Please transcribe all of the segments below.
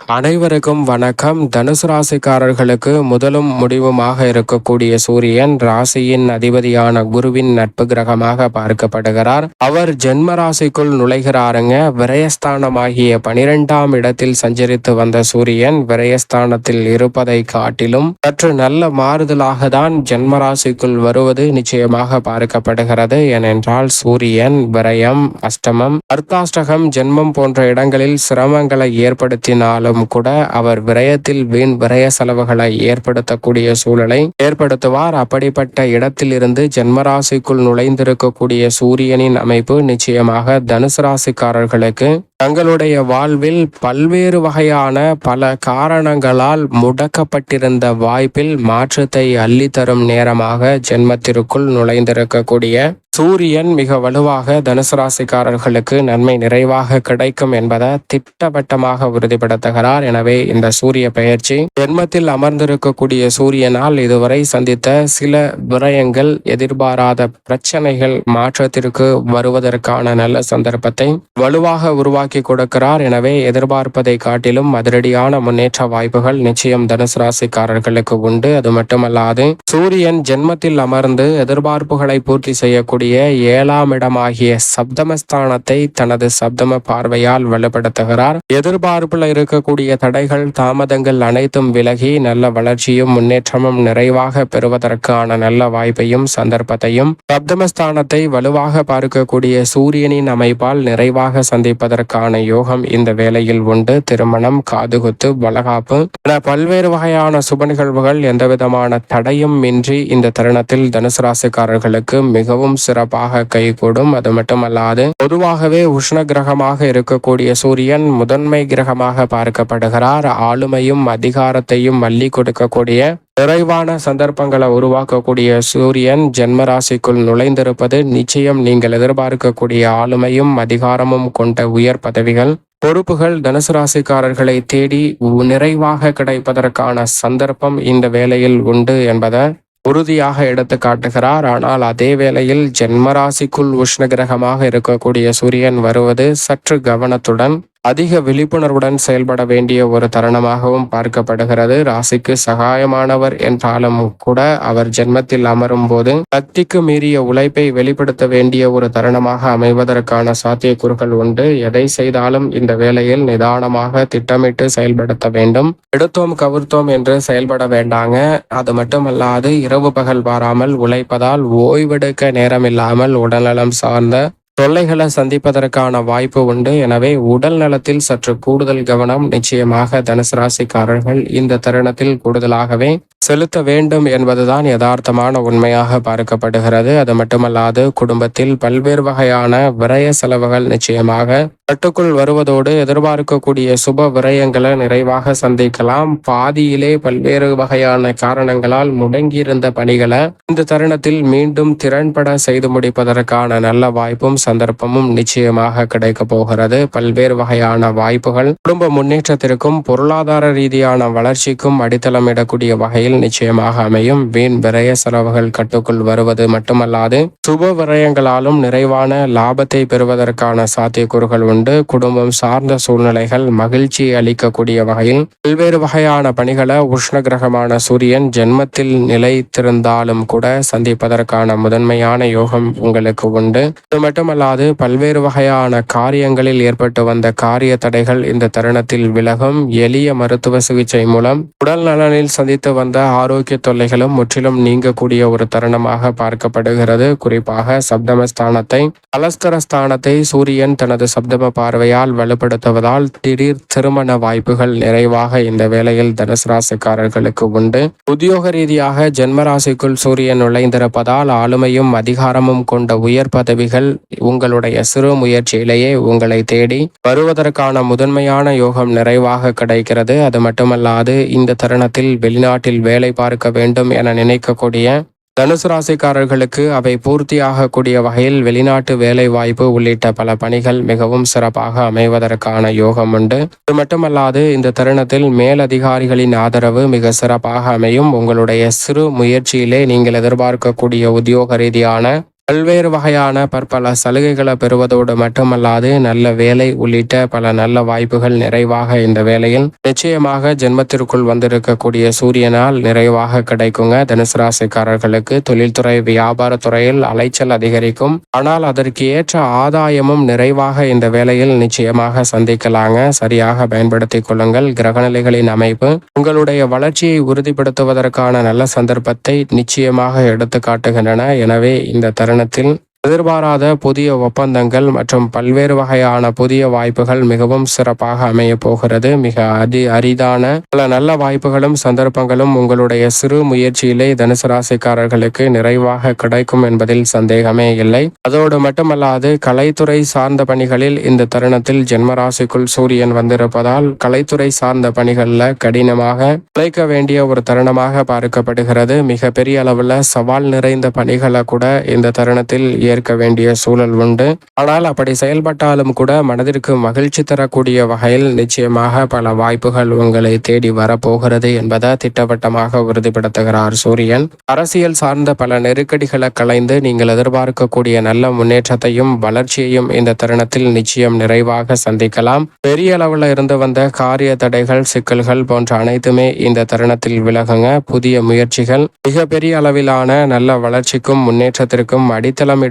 அனைவருக்கும் வணக்கம். தனுசு ராசிக்காரர்களுக்கு முதலும் முடிவுமாக இருக்கக்கூடிய சூரியன் ராசியின் அதிபதியான குருவின் நட்பு கிரகமாக பார்க்கப்படுகிறார். அவர் ஜென்ம ராசிக்குள் நுழைகிறாருங்க. விரயஸ்தானமாகிய பனிரெண்டாம் இடத்தில் சஞ்சரித்து வந்த சூரியன் விரயஸ்தானத்தில் இருப்பதை காட்டிலும் சற்று நல்ல மாறுதலாக தான் ஜென்ம ராசிக்குள் வருவது நிச்சயமாக பார்க்கப்படுகிறது. ஏனென்றால் சூரியன் விரயம் அஷ்டமம் அர்த்தாஷ்டகம் ஜென்மம் போன்ற இடங்களில் சிரமங்களை ஏற்படுத்தினாலும் இருந்தாலும் கூட அவர் விரயத்தில் வீண் விரய செலவுகளை ஏற்படுத்தக்கூடிய சூழலை ஏற்படுத்துவார். அப்படிப்பட்ட இடத்திலிருந்து ஜென்மராசிக்குள் நுழைந்திருக்கக்கூடிய சூரியனின் அமைப்பு நிச்சயமாக தனுசு ராசிக்காரர்களுக்கு தங்களுடைய வாழ்வில் பல்வேறு வகையான பல காரணங்களால் முடக்கப்பட்டிருந்த வாய்ப்பில் மாற்றத்தை அள்ளித்தரும் நேரமாக ஜென்மத்திற்குள் நுழைந்திருக்கக்கூடிய சூரியன் மிக வலுவாக தனுசு ராசிக்காரர்களுக்கு நன்மை நிறைவாக கிடைக்கும் என்பதை திட்டவட்டமாக உறுதிப்படுத்துகிறார். எனவே இந்த சூரிய பயிற்சி ஜென்மத்தில் அமர்ந்திருக்கக்கூடிய சூரியனால் இதுவரை சந்தித்த சில விரயங்கள் எதிர்பாராத பிரச்சனைகள் மாற்றத்திற்கு வருவதற்கான நல்ல சந்தர்ப்பத்தை வலுவாக உருவாக்கி கொடுக்கிறார். எனவே எதிர்பார்ப்பதை காட்டிலும் அதிரடியான முன்னேற்ற வாய்ப்புகள் நிச்சயம் தனுசு ராசிக்காரர்களுக்கு உண்டு. அது மட்டுமல்லாது சூரியன் ஜென்மத்தில் அமர்ந்து எதிர்பார்ப்புகளை பூர்த்தி செய்யக்கூடிய ஏழாம் இடமாகிய சப்தமஸ்தானத்தை தனது சப்தம பார்வையால் வலுப்படுத்துகிறார். எதிர்பார்ப்புல இருக்க வரக்கூடிய தடைகள் தாமதங்கள் அனைத்தும் விலகி நல்ல வளர்ச்சியும் முன்னேற்றமும் நிறைவாக பெறுவதற்கான நல்ல வாய்ப்பையும் சந்தர்ப்பத்தையும் சப்தமஸ்தானத்தை வலுவாக பார்க்கக்கூடிய சூரியனின் அமைப்பால் நிறைவாக சந்திப்பதற்கான யோகம் இந்த வேளையில் உண்டு. திருமணம் காதுகுத்து வளகாப்பு என பல்வேறு வகையான சுப நிகழ்வுகள் எந்தவிதமான தடையும் இன்றி இந்த தருணத்தில் தனுசு ராசிக்காரர்களுக்கு மிகவும் சிறப்பாக கைகூடும். அது மட்டுமல்லாது பொதுவாகவே உஷ்ண கிரகமாக இருக்கக்கூடிய சூரியன் முதன்மை கிரகமாக பார்க்க பார்க்கப்படுகிறார் ஆளுமையும் அதிகாரத்தையும் மல்லி கொடுக்கக்கூடிய நிறைவான சந்தர்ப்பங்களை உருவாக்கக்கூடிய சூரியன் ஜென்மராசிக்குள் நுழைந்திருப்பது நிச்சயம் நீங்கள் எதிர்பார்க்கக்கூடிய ஆளுமையும் அதிகாரமும் கொண்ட உயர் பதவிகள். பொறுப்புகள் தனுசு ராசிக்காரர்களை தேடி நிறைவாக கிடைப்பதற்கான சந்தர்ப்பம் இந்த வேளையில் உண்டு என்பதை உறுதியாக எடுத்து காட்டுகிறார். ஆனால் அதே வேளையில் ஜென்மராசிக்குள் உஷ்ண கிரகமாக இருக்கக்கூடிய சூரியன் வருவது சற்று கவனத்துடன் அதிக விழிப்புணர்வுடன் செயல்பட வேண்டிய ஒரு தருணமாகவும் பார்க்கப்படுகிறது. ராசிக்கு சகாயமானவர் என்றாலும் கூட அவர் ஜென்மத்தில் அமரும் போது சக்திக்கு மீறிய உழைப்பை வெளிப்படுத்த வேண்டிய ஒரு தருணமாக அமைவதற்கான சாத்தியக்கூறுகள் உண்டு. எதை செய்தாலும் இந்த வேளையில் நிதானமாக திட்டமிட்டு செயல்படுத்த வேண்டும். எடுத்தோம் கவிர்த்தோம் என்று செயல்பட வேண்டாங்க. அது மட்டுமல்லாது இரவு பகல் பாராமல் உழைப்பதால் ஓய்வெடுக்க நேரமில்லாமல் உடல்நலம் சார்ந்த தொல்லைகளை சந்திப்பதற்கான வாய்ப்பு உண்டு. எனவே உடல் நலத்தில் சற்று கூடுதல் கவனம். நிச்சயமாக தனுசு ராசிக்காரர்கள் இந்த தருணத்தில் கூடுதலாகவே செலுத்த வேண்டும் என்பதுதான் யதார்த்தமான உண்மையாக பார்க்கப்படுகிறது. அது மட்டுமல்லாது குடும்பத்தில் பல்வேறு வகையான விரய செலவுகள் நிச்சயமாக கட்டுக்குள் வருவதோடு எதிர்பார்க்கக்கூடிய சுப விரயங்களை நிறைவாக சந்திக்கலாம். பாதியிலே பல்வேறு வகையான காரணங்களால் முடங்கியிருந்த பணிகளை இந்த தருணத்தில் மீண்டும் திறன்பட செய்து முடிப்பதற்கான நல்ல வாய்ப்பும் சந்தர்ப்பமும் நிச்சயமாக கிடைக்க போகிறது. பல்வேறு வகையான வாய்ப்புகள். குடும்ப முன்னேற்றத்திற்கும் பொருளாதார ரீதியான வளர்ச்சிக்கும் அடித்தளமிடக்கூடிய வகையில் நிச்சயமாக அமையும். வீண் விரய செலவுகள் கட்டுக்குள் வருவது மட்டுமல்லாது சுப விரயங்களாலும் நிறைவான லாபத்தை பெறுவதற்கான சாத்தியக்கூறுகள் உண்டு. குடும்பம் சார்ந்த சூழ்நிலைகள் மகிழ்ச்சி அளிக்கக்கூடிய வகையில் பல்வேறு வகையான பணிகளை உஷ்ண கிரகமான சூரியன் ஜென்மத்தில் நிலைத்திருந்தாலும் கூட சந்திப்பதற்கான முதன்மையான யோகம் உங்களுக்கு உண்டு. இது மட்டுமல்லாது பல்வேறு வகையான காரியங்களில் ஏற்பட்டு வந்த காரிய தடைகள் இந்த தருணத்தில் விலகும். எளிய மருத்துவ சிகிச்சை மூலம் உடல் நலனில் சந்தித்து வந்த ஆரோக்கிய தொல்லைகளும் முற்றிலும் நீங்கக்கூடிய ஒரு தருணமாக பார்க்கப்படுகிறது. குறிப்பாக சப்தமஸ்தானத்தை அலஸ்தரஸ்தானத்தை சூரியன் தனது சப்தம பார்வையால் வலுப்படுத்துவதால் திடீர் திருமண வாய்ப்புகள் நிறைவாக இந்த வேளையில் தனுசு ராசிக்காரர்களுக்கு உண்டு. உத்தியோக ரீதியாக ஜென்மராசிக்குள் சூரியன் நுழைந்திருப்பதால் ஆளுமையும் அதிகாரமும் கொண்ட உயர் பதவிகள் உங்களுடைய சிறு முயற்சியிலேயே உங்களை தேடி வருவதற்கான முதன்மையான யோகம் நிறைவாக கிடைக்கிறது. அது மட்டுமல்லாது இந்த தருணத்தில் வெளிநாட்டில் வேலை பார்க்க வேண்டும் என நினைக்கக்கூடிய தனுசு ராசிக்காரர்களுக்கு அவை பூர்த்தியாகக்கூடிய வகையில் வெளிநாட்டு வேலை வாய்ப்பு உள்ளிட்ட பல பணிகள் மிகவும் சிறப்பாக அமைவதற்கான யோகம் உண்டு. இது மட்டுமல்லாது இந்த தருணத்தில் மேலதிகாரிகளின் ஆதரவு மிக சிறப்பாக அமையும். உங்களுடைய சிறு முயற்சியிலே நீங்கள் எதிர்பார்க்கக்கூடிய உத்தியோக ரீதியான பல்வேறு வகையான பற்பல சலுகைகளை பெறுவதோடு மட்டுமல்லாது நல்ல வேலை உள்ளிட்ட பல நல்ல வாய்ப்புகள் நிறைவாக இந்த வேலையில் நிச்சயமாக ஜென்மத்திற்குள் வந்திருக்கக்கூடிய சூரியனால் நிறைவாக கிடைக்குங்க. தனுசு ராசிக்காரர்களுக்கு தொழில்துறை வியாபாரத்துறையில் அலைச்சல் அதிகரிக்கும். ஆனால் அதற்கு ஏற்ற ஆதாயமும் நிறைவாக இந்த வேலையில் நிச்சயமாக சந்திக்கலாங்க. சரியாக பயன்படுத்திக் கொள்ளுங்கள். கிரகநிலைகளின் அமைப்பு உங்களுடைய வளர்ச்சியை உறுதிப்படுத்துவதற்கான நல்ல சந்தர்ப்பத்தை நிச்சயமாக எடுத்து காட்டுகின்றன எனவே இந்த தருணத்தில் எதிர்பாராத புதிய ஒப்பந்தங்கள் மற்றும் பல்வேறு வகையான புதிய வாய்ப்புகள் மிகவும் சிறப்பாக அமைய போகிறது. மிக அதி அரிதான பல நல்ல வாய்ப்புகளும் சந்தர்ப்பங்களும் உங்களுடைய சிறு முயற்சியிலே தனுசு ராசிக்காரர்களுக்கு நிறைவாக கிடைக்கும் என்பதில் சந்தேகமே இல்லை. அதோடு மட்டுமல்லாது கலைத்துறை சார்ந்த பணிகளில் இந்த தருணத்தில் ஜென்மராசிக்குள் சூரியன் வந்திருப்பதால் கலைத்துறை சார்ந்த பணிகளில் கடினமாக உழைக்க வேண்டிய ஒரு தருணமாக பார்க்கப்படுகிறது. மிக பெரிய அளவில் சவால் நிறைந்த பணிகளை கூட இந்த தருணத்தில் ஏற்க வேண்டிய சூழல் உண்டு. ஆனால் அப்படி செயல்பட்டாலும் கூட மனதிற்கு மகிழ்ச்சி தரக்கூடிய வகையில் நிச்சயமாக பல வாய்ப்புகள் உங்களை தேடி வரப்போகிறது என்பதை திட்டவட்டமாக உறுதிப்படுத்துகிறார் சூரியன். அரசியல் சார்ந்த பல நெருக்கடிகளை கலைந்து நீங்கள் எதிர்பார்க்கக்கூடிய நல்ல முன்னேற்றத்தையும் வளர்ச்சியையும் இந்த தருணத்தில் நிச்சயம் நிறைவாக சந்திக்கலாம். பெரிய அளவில் இருந்து வந்த காரிய தடைகள் சிக்கல்கள் போன்ற அனைத்துமே இந்த தருணத்தில் விலகுங்க. புதிய முயற்சிகள் மிகப்பெரிய அளவிலான நல்ல வளர்ச்சிக்கும் முன்னேற்றத்திற்கும்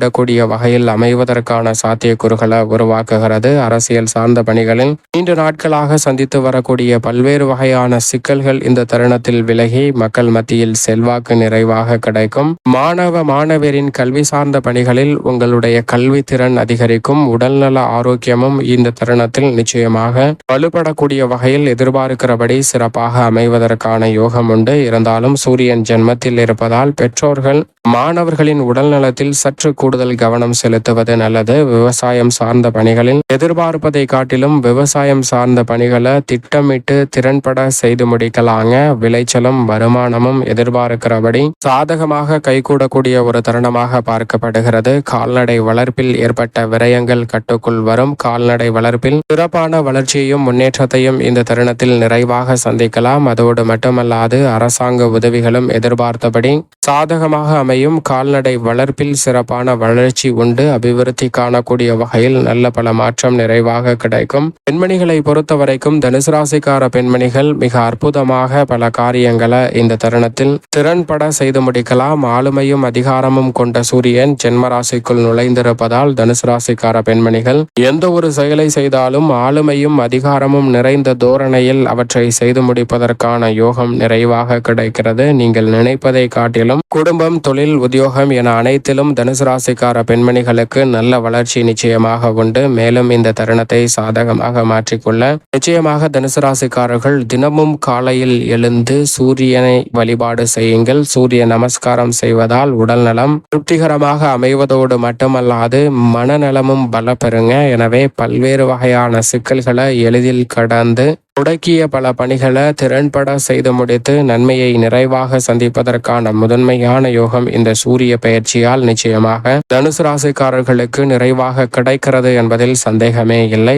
விடக்கூடிய வகையில் அமைவதற்கான சாத்தியக்கூறுகளை உருவாக்குகிறது. அரசியல் சார்ந்த பணிகளில் நீண்ட நாட்களாக சந்தித்து வரக்கூடிய பல்வேறு வகையான சிக்கல்கள் இந்த தருணத்தில் விலகி மக்கள் மத்தியில் செல்வாக்கு நிறைவாக கிடைக்கும். மாணவ மாணவரின் கல்வி சார்ந்த பணிகளில் உங்களுடைய கல்வி திறன் அதிகரிக்கும். உடல்நல ஆரோக்கியமும் இந்த தருணத்தில் நிச்சயமாக வலுப்படக்கூடிய வகையில் எதிர்பார்க்கிறபடி சிறப்பாக அமைவதற்கான யோகம் உண்டு. இருந்தாலும் சூரியன் ஜென்மத்தில் இருப்பதால் பெற்றோர்கள் மாணவர்களின் உடல்நலத்தில் சற்று கூடுதல் கவனம் செலுத்துவது நல்லது. விவசாயம் சார்ந்த பணிகளில் எதிர்பார்ப்பதை காட்டிலும் விவசாயம் சார்ந்த பணிகளை திட்டமிட்டு திறன்பட செய்து முடிக்கலாங்க. விளைச்சலும் வருமானமும் எதிர்பார்க்கிறபடி சாதகமாக கைகூடக்கூடிய ஒரு தருணமாக பார்க்கப்படுகிறது. கால்நடை வளர்ப்பில் ஏற்பட்ட விரயங்கள் கட்டுக்குள் வரும். கால்நடை வளர்ப்பில் சிறப்பான வளர்ச்சியையும் முன்னேற்றத்தையும் இந்த தருணத்தில் நிறைவாக சந்திக்கலாம். அதோடு மட்டுமல்லாது அரசாங்க உதவிகளும் எதிர்பார்த்தபடி சாதகமாக அமையும். கால்நடை வளர்ப்பில் சிறப்பான வளர்ச்சி உண்டு. அபிவிருத்தி காணக்கூடிய வகையில் நல்ல பல மாற்றம் நிறைவாக கிடைக்கும். பெண்மணிகளை பொறுத்த வரைக்கும் தனுசு ராசிக்கார பெண்மணிகள் மிக அற்புதமாக பல காரியங்களை இந்த தருணத்தில் திறன்பட செய்து முடிக்கலாம். ஆளுமையும் அதிகாரமும் கொண்ட சூரியன் ஜென்ம ராசிக்குள் நுழைந்திருப்பதால் தனுசு ராசிக்கார பெண்மணிகள் எந்த ஒரு செயலை செய்தாலும் ஆளுமையும் அதிகாரமும் நிறைந்த தோரணையில் அவற்றை செய்து முடிப்பதற்கான யோகம் நிறைவாக கிடைக்கிறது. நீங்கள் நினைப்பதை காட்டிலும் குடும்பம் தொழில் உத்தியோகம் என அனைத்திலும் தனுசு ராசிக்கார பெண்மணிகளுக்கு நல்ல வளர்ச்சி நிச்சயமாக உண்டு. மேலும் இந்த தருணத்தை சாதகமாக மாற்றிக்கொள்ள நிச்சயமாக தனுசு ராசிக்காரர்கள் தினமும் காலையில் எழுந்து சூரியனை வழிபாடு செய்யுங்கள். சூரிய நமஸ்காரம் செய்வதால் உடல் நலம் திருப்திகரமாக அமைவதோடு மட்டுமல்லாது மனநலமும் பல பெறுங்க எனவே பல்வேறு வகையான சிக்கல்களை எளிதில் கடந்து முடக்கிய பல பணிகளை திறன்பட செய்து முடித்து நன்மையை நிறைவாக சந்திப்பதற்கான முதன்மையான யோகம் இந்த சூரிய பயிற்சியால் நிச்சயமாக. தனுசு ராசிக்காரர்களுக்கு நிறைவாக கிடைக்கிறது என்பதில் சந்தேகமே இல்லை.